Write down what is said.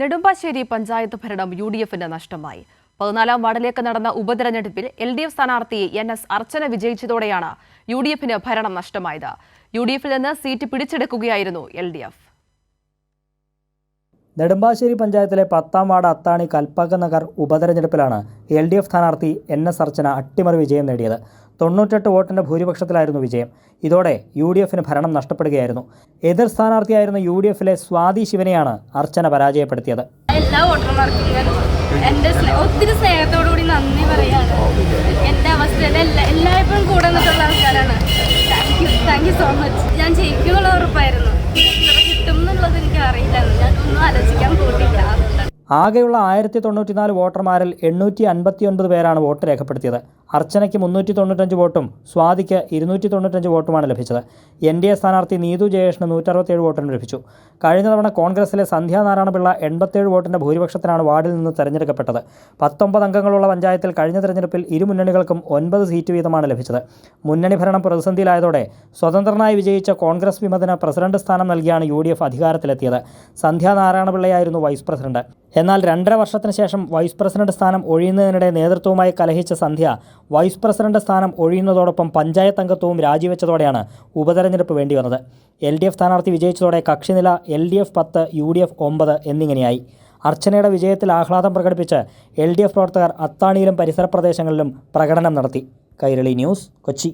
നെടുമ്പാശ്ശേരി പഞ്ചായത്ത് ഭരണം U D എഫിന് നഷ്ടമായി. പതിനാലാം വാർഡിലേക്ക് നടന്ന ഉപതെരഞ്ഞെടുപ്പിൽ എൽ ഡി എഫ് സ്ഥാനാർത്ഥി എൻ എസ് അർച്ചന വിജയിച്ചതോടെയാണ് യു ഡി എഫിന് ഭരണം നഷ്ടമായത്. യു ഡി എഫിൽ നിന്ന് സീറ്റ് പിടിച്ചെടുക്കുകയായിരുന്നു എൽ ഡി എഫ്. നെടുമ്പാശ്ശേരി പഞ്ചായത്തിലെ പത്താം വാർഡ് അത്താണി കൽപ്പക നഗർ ഉപതെരഞ്ഞെടുപ്പിലാണ് എൽ ഡി എഫ് സ്ഥാനാർത്ഥി എൻ എസ് അർച്ചന അട്ടിമറി വിജയം നേടിയത്. തൊണ്ണൂറ്റെട്ട് വോട്ടിന്റെ ഭൂരിപക്ഷത്തിലായിരുന്നു വിജയം. ഇതോടെ യു ഡി എഫിന് ഭരണം നഷ്ടപ്പെടുകയായിരുന്നു. എതിർ സ്ഥാനാർത്ഥിയായിരുന്ന യു ഡി എഫിലെ സ്വാതി ശിവനെയാണ് അർച്ചന പരാജയപ്പെടുത്തിയത്. എല്ലാ വോട്ടർമാർക്കും എന്റെ ഒത്തിരി നന്ദി എന്റെ എല്ലാ കൂടെ സോ മച്ച് ഞാൻ ജയിക്കുന്നുള്ള ഉറപ്പായിരുന്നു. കിട്ടും എനിക്ക് അറിയില്ലായിരുന്നു ഞാൻ ഒന്നും ആലോചിക്കാൻ പോയിട്ടില്ല. ആകെയുള്ള ആയിരത്തി തൊണ്ണൂറ്റിനാല് വോട്ടർമാരിൽ എണ്ണൂറ്റി അൻപത്തി ഒൻപത് പേരാണ് വോട്ട് രേഖപ്പെടുത്തിയത്. അർച്ചനയ്ക്ക് മുന്നൂറ്റി തൊണ്ണൂറ്റഞ്ച് വോട്ടും സ്വാതിക്ക് ഇരുന്നൂറ്റി തൊണ്ണൂറ്റഞ്ച് വോട്ടുമാണ് ലഭിച്ചത്. എൻ ഡി എ സ്ഥാനാർത്ഥി നീതു ജയേഷിന് നൂറ്ററുപത്തേഴ് വോട്ടിന് ലഭിച്ചു. കഴിഞ്ഞ തവണ കോൺഗ്രസിലെ സന്ധ്യാനാരായണപിള്ള എൺപത്തേഴ് വോട്ടിന്റെ ഭൂരിപക്ഷത്തിനാണ് വാർഡിൽ നിന്ന് തെരഞ്ഞെടുക്കപ്പെട്ടത്. പത്തൊമ്പത് അംഗങ്ങളുള്ള പഞ്ചായത്തിൽ കഴിഞ്ഞ തെരഞ്ഞെടുപ്പിൽ ഇരു മുന്നണികൾക്കും ഒൻപത് സീറ്റ് വീതമാണ് ലഭിച്ചത്. മുന്നണി ഭരണം പ്രതിസന്ധിയിലായതോടെ സ്വതന്ത്രനായി വിജയിച്ച കോൺഗ്രസ് വിമതന് പ്രസിഡന്റ് സ്ഥാനം നൽകിയാണ് യു ഡി എഫ് അധികാരത്തിലെത്തിയത്. സന്ധ്യാനാരായണപിള്ളയായിരുന്നു വൈസ് പ്രസിഡന്റ്. എന്നാൽ രണ്ടര വർഷത്തിന് ശേഷം വൈസ് പ്രസിഡന്റ് സ്ഥാനം ഒഴിയുന്നതിനിടെ നേതൃത്വവുമായി കലഹിച്ച സന്ധ്യ വൈസ് പ്രസിഡന്റ് സ്ഥാനം ഒഴിയുന്നതോടൊപ്പം പഞ്ചായത്ത് അംഗത്വവും രാജിവെച്ചതോടെയാണ് ഉപതെരഞ്ഞെടുപ്പ് വേണ്ടിവന്നത്. എൽ ഡി എഫ് സ്ഥാനാർത്ഥി വിജയിച്ചതോടെ കക്ഷിനില എൽ ഡി എഫ് പത്ത് യു ഡി എഫ് ഒമ്പത് എന്നിങ്ങനെയായി. അർച്ചനയുടെ വിജയത്തിൽ ആഹ്ലാദം പ്രകടിപ്പിച്ച് എൽ ഡി എഫ് പ്രവർത്തകർ അത്താണിയിലും പരിസര പ്രദേശങ്ങളിലും പ്രകടനം നടത്തി. കൈരളി ന്യൂസ് കൊച്ചി.